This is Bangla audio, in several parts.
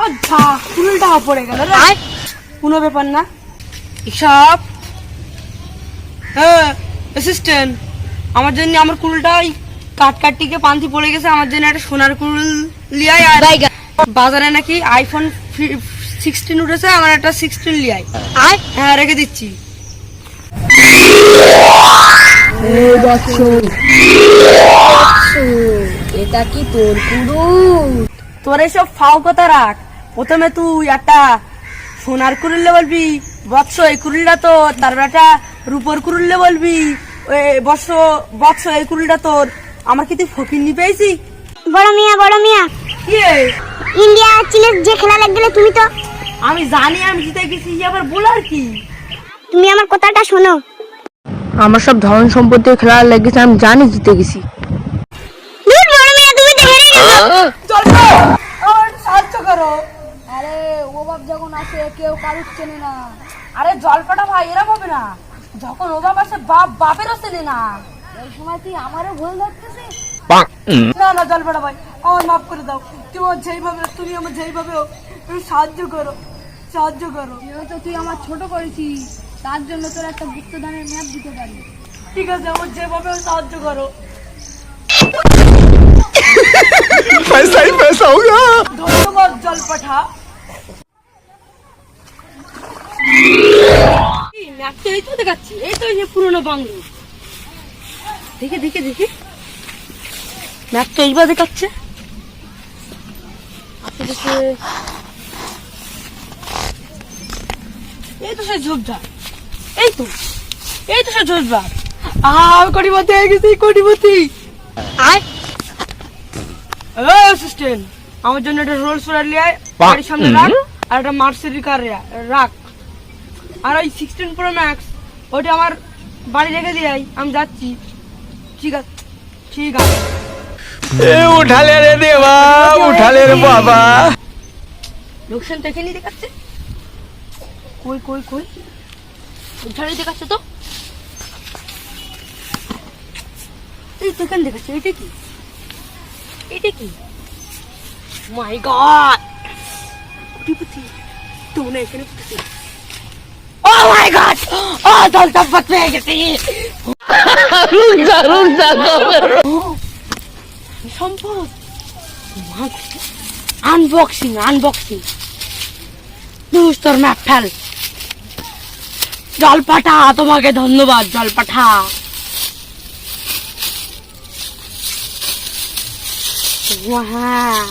ও যা কুড়িটা পড়ে গেল রে। কোনো ব্যাপার না। সব হ্যাঁ অ্যাসিস্ট্যান্ট আমার জন্য আমার কুলটাই কাট কাটটিকে পান্তি পড়ে গেছে আমার জন্য একটা সোনার কুল লিয়াই আর বাজারে নাকি আইফোন সিক্সটিন উঠেছে আমার একটা সিক্সটিন লিয়াই। হ্যাঁ রেখে দিচ্ছি। এটা কি তোর কুরু? তোর এসব ফাও কথা রাখ। প্রথমে তুই একটা সোনার কুরুল্লে বলবি বৎস এই কুরুলটা তো তার একটা রূপর কুরুল্লে বলবি বৎস বৎস এই কুরুলটা তোর। আমার কি তুই ফকির নি পেয়েছি? বড় মিয়া বড় মিয়া। ইন্ডিয়া আর চীনের যে খেলা লাগলে তুমি তো আমি জানি আমি জিতে গেছি ই আবার বলার কি? তুমি আমার কথাটা শোনো। আমার সব ধন সম্পত্তি খেলা লেগেছে আমি জানি জিতে গেছি দূর বড় মিয়া তুমি তো হেরে গেছো চল আমার সাহায্য করো আরে ও বাপ যখন আসে কেউ কারুর চেনে না। আরে জলপাটা ভাই এরকম হবে না। যখন ও আসে বাপ বাপেরও চেনে না। ওই সময় তুই আমারও ভুল ধরতেছিস না না জলপাটা ভাই আমার মাফ করে দাও। তুমি আমার যেইভাবে তুমি আমার যেইভাবে তুমি সাহায্য করো সাহায্য করো। তো তুই আমার ছোট করেছিস তার জন্য তোর একটা গুপ্তদানের ম্যাপ দিতে পারি। ঠিক আছে আমার যেভাবে সাহায্য করো। পয়সাই পয়সা হোগা এই তো দেখাচ্ছি এই তো যে পুরোনো বাংলো দেখে দেখে দেখে। ম্যাপ তো এইবার দেখাচ্ছে এই তো সে ঝোপঝাড় এই তো এই তো সে ঝোপঝাড় আহ কোটিপতি হয়ে গেছি কোটিপতি আয় অ্যাসিস্ট্যান্ট। আমার জন্য একটা রোলস রয়েল আয়, বাড়ির সামনে রাখ আর একটা মার্সিডি কার রাখ। আর ওই সিক্সটিন প্রো ম্যাক্স ওটা আমার বাড়ি রেখে দিয়ে আমি যাচ্ছি। ঠিক আছে ঠিক আছে। উঠালে রে দেবা উঠালে রে বাবা। লোকসান দেখে নি দেখাচ্ছে? কই কই কই? উঠালে দেখাচ্ছে তো? এই দেখেন দেখাচ্ছে এটা কি? এটা কি? মাই গড টিপুতি তোমরা এখানে পুটি তো না এখানে কোটিপতি ও মাই গড ও দল সম্পদ পেয়ে গেছি সম্পদ আনবক্সিং আনবক্সিং দুস তোর ম্যাপ ফেল জলপাঠা তোমাকে ধন্যবাদ জলপাঠা হ্যাঁ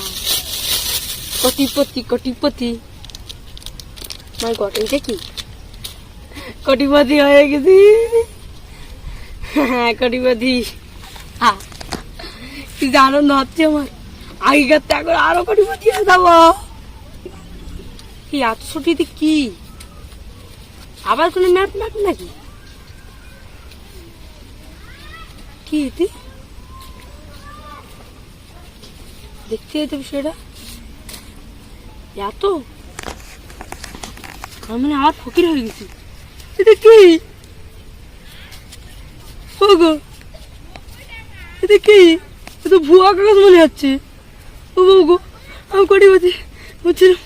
কোটিপতি কোটিপতি। মাই গড এটা কি? কোটিপতি হয়ে গেছি। হ্যাঁ কোটিপতি। কি আনন্দ হচ্ছে আমার। আগেকার থেকে এখন আরও কোটিপতি হয়ে যাব। কি এত ছুটিতে কি? আবার কোনো ম্যাপ ম্যাপ নাকি? কি এটি দেখতে যেতে বিষয়টা। এত? আমি আবার ফকির হয়ে গেছি। এটা কি? ওগো, এটা কি? এটা ভুয়া কাগজ মনে হচ্ছে ও গো আমি কটি বলছি? বলছিলাম